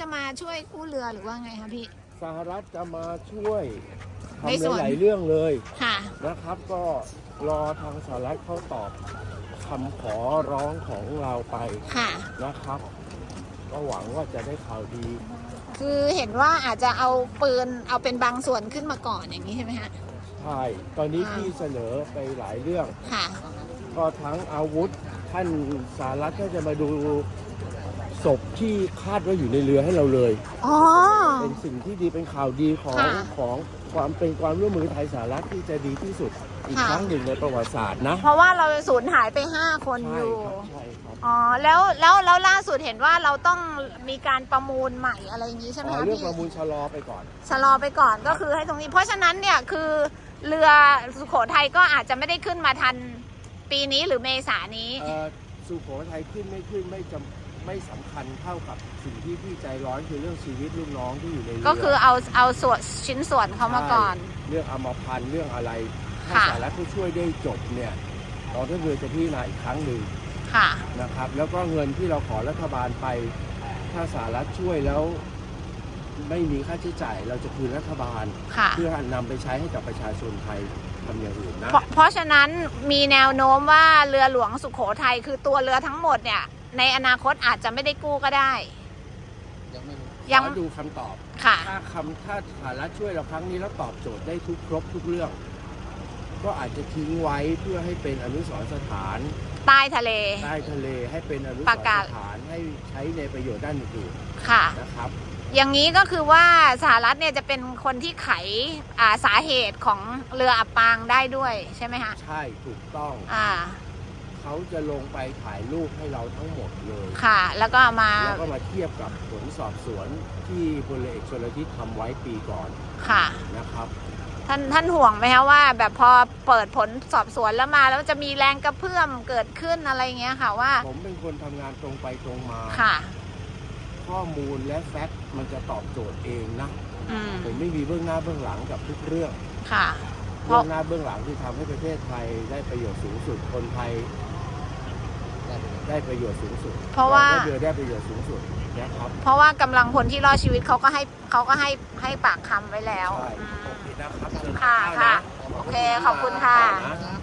จะมาช่วยกู้เรือหรือว่าไงคะพี่ สหรัฐจะมาช่วยในทำส่วน หลายๆเรื่องเลยค่ะ นะครับ ก็รอทางสหรัฐเขาตอบคำขอร้องของเราไปค่ะ นะครับ ก็หวังว่าจะได้ข่าวดี คือเห็นว่าอาจจะเอาปืนเอาเป็นบางส่วนขึ้นมาก่อนอย่างนี้ใช่ไหมฮะใช่ ตอนนี้อ่า พี่เสนอไปหลายเรื่อง ค่ะ ก็ทั้งอาวุธ ท่านสหรัฐก็จะมาดู ศพที่คาดว่าอยู่ในเรือให้เราเลย อ๋อ เป็นสิ่งที่ดีเป็นข่าวดีของค่ะของความเป็นความร่วมมือไทยสหรัฐที่จะดีที่สุดอีกค่ะ ครั้งหนึ่งในประวัติศาสตร์นะเพราะว่าเราสูญหายไป5คนใช่อยู่ ครับใช่ครับอ๋อ แล้วแล้วแล้วล่าสุดเห็นว่าเราต้องมีการประมูลใหม่อะไรอย่างนี้ใช่ไหมอ๋อคะเรื่องพี่ประมูลชะลอไปก่อน ชะลอไปก่อนก็คือให้ตรงนี้ เพราะฉะนั้นเนี่ยคือเรือสุโขทัยก็อาจจะไม่ได้ขึ้นมาทันปีนี้หรือเมษานี้ เอ่อสุโขทัยขึ้นไม่ขึ้นไม่จำ ไม่สำคัญเท่ากับสิ่งที่พี่ใจร้อนคือเรื่องชีวิตลูกน้องที่อยู่ในเรือก็คือเอาเอาส่วนชิ้นส่วนเขามาก่อนใช่เรื่องอมพันธ์เรื่องอะไรถ้าค่ะสหรัฐเขาช่วยได้จบเนี่ยกองทัพเรือจะพิจารณาอีกครั้งหนึ่ง ค่ะ นะครับแล้วก็เงินที่เราขอรัฐบาลไป ถ้าสหรัฐช่วยแล้ว ไม่มีค่าใช้จ่าย เราจะคืนรัฐบาล ค่ะ เพื่อนำไปใช้ให้กับประชาชนไทยทำอย่างอื่นนะ เพราะเพราะฉะนั้นมีแนวโน้มว่าเรือหลวงสุโขทัยคือตัวเรือทั้งหมดเนี่ย ในอนาคตอาจจะไม่ได้กู้ก็ได้ ยังขอดูคำตอบ ค่ะ ถ้าคำถ้าสหรัฐช่วยเราครั้งนี้แล้วตอบโจทย์ได้ทุกครบทุกเรื่อง ก็อาจจะทิ้งไว้เพื่อให้เป็นอนุสรณ์สถาน ใต้ทะเล ใต้ทะเลให้เป็นอนุสปรระณ์กาศ สถานให้ใช้ในประโยชน์ด้านอื่นค่ะ ๆนะครับ อย่างนี้ก็คือว่าสหรัฐเนี่ยจะเป็นคนที่ไขอ่าสาเหตุของเรืออับปางได้ด้วยใช่ไหมคะ ใช่ถูกต้อง อ่า เขาจะลงไปถ่ายรูปให้เราทั้งหมดเลยค่ะ แล้วก็เอามาแล้วก็มาเทียบกับผลสอบสวนที่พลเอกชลทิศทำไว้ปีก่อนค่ะ นะครับ ท่านท่านห่วงไหมคะว่า แบบพอเปิดผลสอบสวนแล้วมา แล้วจะมีแรงกระเพื่อมเกิดขึ้นอะไรเงี้ยค่ะว่าผมเป็นคนทำงานตรงไปตรงมา ค่ะ ข้อมูลและแฟกต์มันจะตอบโจทย์เองนะ อืมผมไม่มีเบื้องหน้าเบื้องหลังกับทุกเรื่อง ค่ะ เพเบื้ราะ องหน้าเบื้องหลังที่ทำให้ประเทศไทยได้ประโยชน์สูงสุดคนไทย ได้ประโยชน์สูงสุดเพราะว่ากองทัพเรือได้ประโยชน์สูงสุดนะครับเพราะว่ากำลังพลที่รอดชีวิตเขาก็ให้เขาก็ให้ให้ปากคำไว้แล้วใช่อืมโอเคนะครับเชิญค่ะทานข้าวค่ะ นโอเค ขอบคุณค่ะนะ